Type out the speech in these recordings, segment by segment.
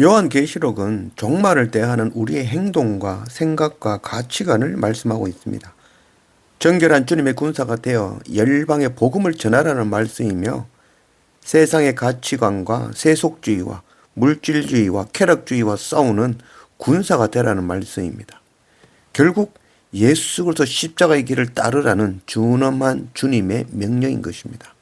요한 계시록은 종말을 대하는 우리의 행동과 생각과 가치관을 말씀하고 있습니다. 정결한 주님의 군사가 되어 열방의 복음을 전하라는 말씀이며 세상의 가치관과 세속주의와 물질주의와 쾌락주의와 싸우는 군사가 되라는 말씀입니다. 결국 예수 그리스도 십자가의 길을 따르라는 준엄한 주님의 명령인 것입니다.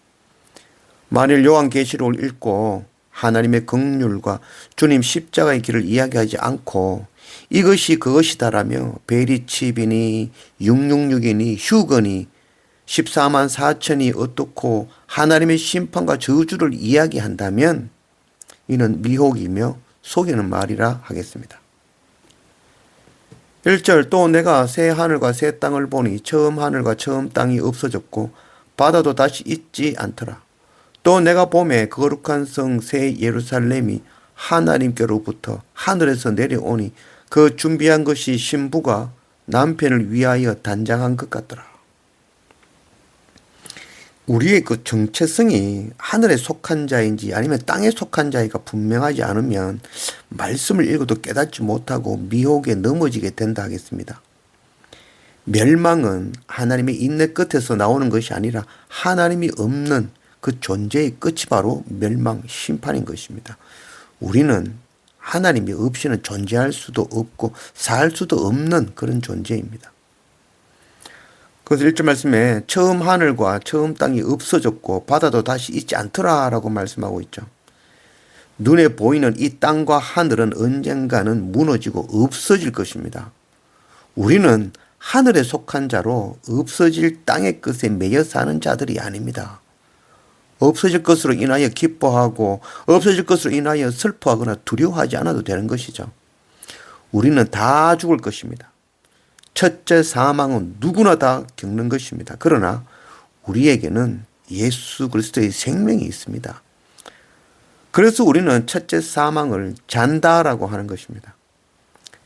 만일 요한계시록을 읽고 하나님의 긍휼과 주님 십자가의 길을 이야기하지 않고 이것이 그것이다라며 베리칩이니 666이니 휴거니 14만 4천이 어떻고 하나님의 심판과 저주를 이야기한다면 이는 미혹이며 속이는 말이라 하겠습니다. 1절 또 내가 새 하늘과 새 땅을 보니 처음 하늘과 처음 땅이 없어졌고 바다도 다시 있지 않더라. 또 내가 봄에 거룩한 성 새 예루살렘이 하나님께로부터 하늘에서 내려오니 그 준비한 것이 신부가 남편을 위하여 단장한 것 같더라. 우리의 그 정체성이 하늘에 속한 자인지 아니면 땅에 속한 자이가 분명하지 않으면 말씀을 읽어도 깨닫지 못하고 미혹에 넘어지게 된다 하겠습니다. 멸망은 하나님의 인내 끝에서 나오는 것이 아니라 하나님이 없는 그 존재의 끝이 바로 멸망, 심판인 것입니다. 우리는 하나님이 없이는 존재할 수도 없고 살 수도 없는 그런 존재입니다. 그래서 1절 말씀에 처음 하늘과 처음 땅이 없어졌고 바다도 다시 있지 않더라라고 말씀하고 있죠. 눈에 보이는 이 땅과 하늘은 언젠가는 무너지고 없어질 것입니다. 우리는 하늘에 속한 자로 없어질 땅의 끝에 매여 사는 자들이 아닙니다. 없어질 것으로 인하여 기뻐하고 없어질 것으로 인하여 슬퍼하거나 두려워하지 않아도 되는 것이죠. 우리는 다 죽을 것입니다. 첫째 사망은 누구나 다 겪는 것입니다. 그러나 우리에게는 예수 그리스도의 생명이 있습니다. 그래서 우리는 첫째 사망을 잔다라고 하는 것입니다.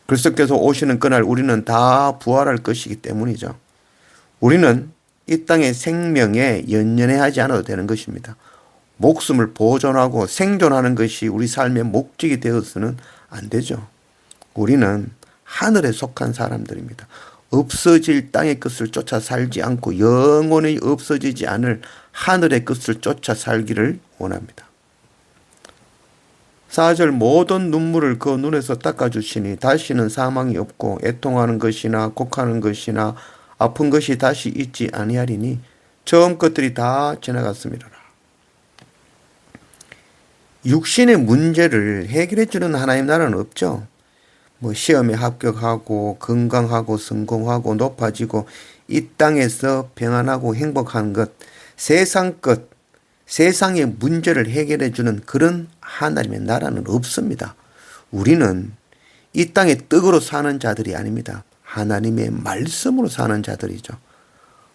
그리스도께서 오시는 그날 우리는 다 부활할 것이기 때문이죠. 우리는 이 땅의 생명에 연연해 하지 않아도 되는 것입니다. 목숨을 보존하고 생존하는 것이 우리 삶의 목적이 되어서는 안 되죠. 우리는 하늘에 속한 사람들입니다. 없어질 땅의 것을 쫓아 살지 않고 영원히 없어지지 않을 하늘의 것을 쫓아 살기를 원합니다. 4절 모든 눈물을 그 눈에서 닦아주시니 다시는 사망이 없고 애통하는 것이나 곡하는 것이나 아픈 것이 다시 있지 아니하리니 처음 것들이 다 지나갔습니다. 육신의 문제를 해결해 주는 하나님 나라는 없죠. 뭐 시험에 합격하고 건강하고 성공하고 높아지고 이 땅에서 평안하고 행복한 것, 세상 것, 세상의 문제를 해결해 주는 그런 하나님의 나라는 없습니다. 우리는 이 땅의 떡으로 사는 자들이 아닙니다. 하나님의 말씀으로 사는 자들이죠.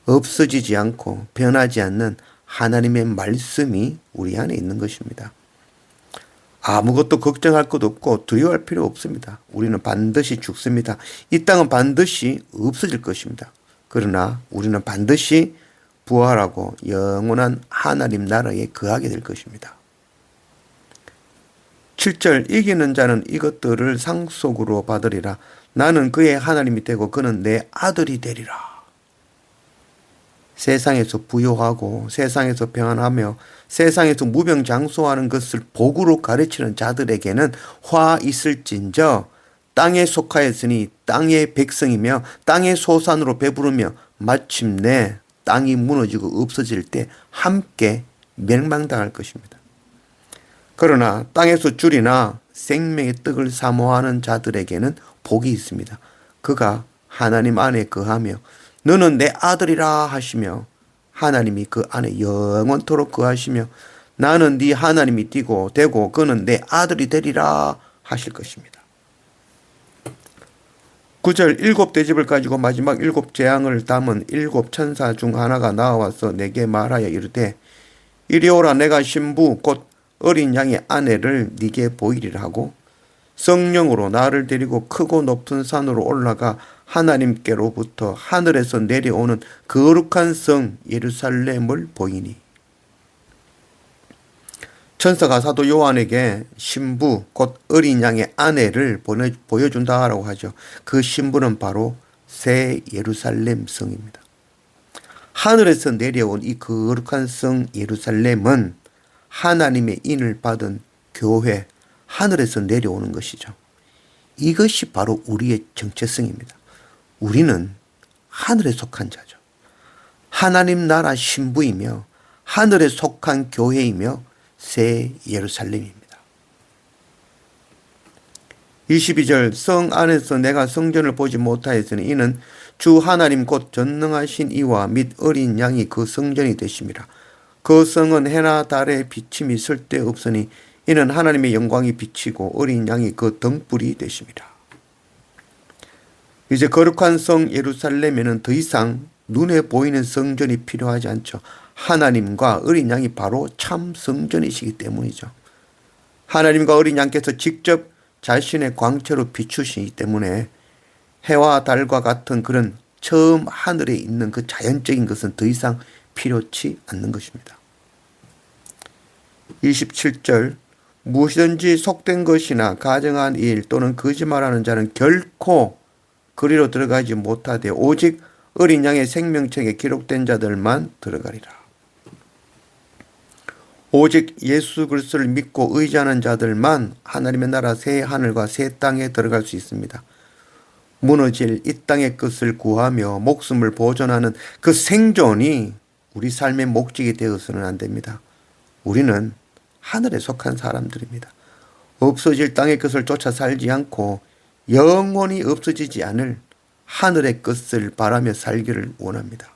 없어지지 않고 변하지 않는 하나님의 말씀이 우리 안에 있는 것입니다. 아무것도 걱정할 것 없고 두려워할 필요 없습니다. 우리는 반드시 죽습니다. 이 땅은 반드시 없어질 것입니다. 그러나 우리는 반드시 부활하고 영원한 하나님 나라에 거하게 될 것입니다. 7절 이기는 자는 이것들을 상속으로 받으리라. 나는 그의 하나님이 되고 그는 내 아들이 되리라. 세상에서 부요하고 세상에서 평안하며 세상에서 무병장수하는 것을 복으로 가르치는 자들에게는 화 있을진저 땅에 속하였으니 땅의 백성이며 땅의 소산으로 배부르며 마침내 땅이 무너지고 없어질 때 함께 멸망당할 것입니다. 그러나 땅에서 줄이나 생명의 떡을 사모하는 자들에게는 복이 있습니다. 그가 하나님 안에 거하며 너는 내 아들이라 하시며 하나님이 그 안에 영원토록 거하시며 나는 네 하나님이 뛰고 되고 그는 내 아들이 되리라 하실 것입니다. 9절 일곱 대집을 가지고 마지막 일곱 재앙을 담은 일곱 천사 중 하나가 나와서 내게 말하여 이르되 이리 오라 내가 신부 곧 어린 양의 아내를 네게 보이리라 하고 성령으로 나를 데리고 크고 높은 산으로 올라가 하나님께로부터 하늘에서 내려오는 거룩한 성 예루살렘을 보이니 천사가 사도 요한에게 신부 곧 어린 양의 아내를 보여준다라고 하죠. 그 신부는 바로 새 예루살렘 성입니다. 하늘에서 내려온 이 거룩한 성 예루살렘은 하나님의 인을 받은 교회, 하늘에서 내려오는 것이죠. 이것이 바로 우리의 정체성입니다. 우리는 하늘에 속한 자죠. 하나님 나라 신부이며 하늘에 속한 교회이며 새 예루살렘입니다. 22절 성 안에서 내가 성전을 보지 못하였으니 이는 주 하나님 곧 전능하신 이와 및 어린 양이 그 성전이 되심이라. 그 성은 해나 달의 비침이 쓸데 없으니 이는 하나님의 영광이 비치고 어린 양이 그 등불이 되심이라. 이제 거룩한 성 예루살렘에는 더 이상 눈에 보이는 성전이 필요하지 않죠. 하나님과 어린 양이 바로 참 성전이시기 때문이죠. 하나님과 어린 양께서 직접 자신의 광채로 비추시기 때문에 해와 달과 같은 그런 처음 하늘에 있는 그 자연적인 것은 더 이상 필요치 않는 것입니다. 27절 무엇이든지 속된 것이나 가정한 일 또는 거짓말하는 자는 결코 그리로 들어가지 못하되 오직 어린 양의 생명책에 기록된 자들만 들어가리라. 오직 예수 그리스도를 믿고 의지하는 자들만 하나님의 나라 새 하늘과 새 땅에 들어갈 수 있습니다. 무너질 이 땅의 것을 구하며 목숨을 보존하는 그 생존이 우리 삶의 목적이 되어서는 안 됩니다. 우리는 하늘에 속한 사람들입니다. 없어질 땅의 것을 쫓아 살지 않고 영원히 없어지지 않을 하늘의 것을 바라며 살기를 원합니다.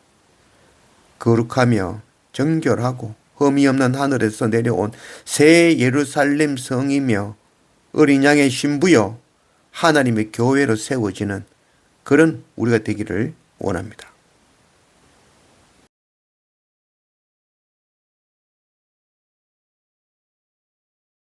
거룩하며 정결하고 흠이 없는 하늘에서 내려온 새 예루살렘 성이며 어린 양의 신부여 하나님의 교회로 세워지는 그런 우리가 되기를 원합니다.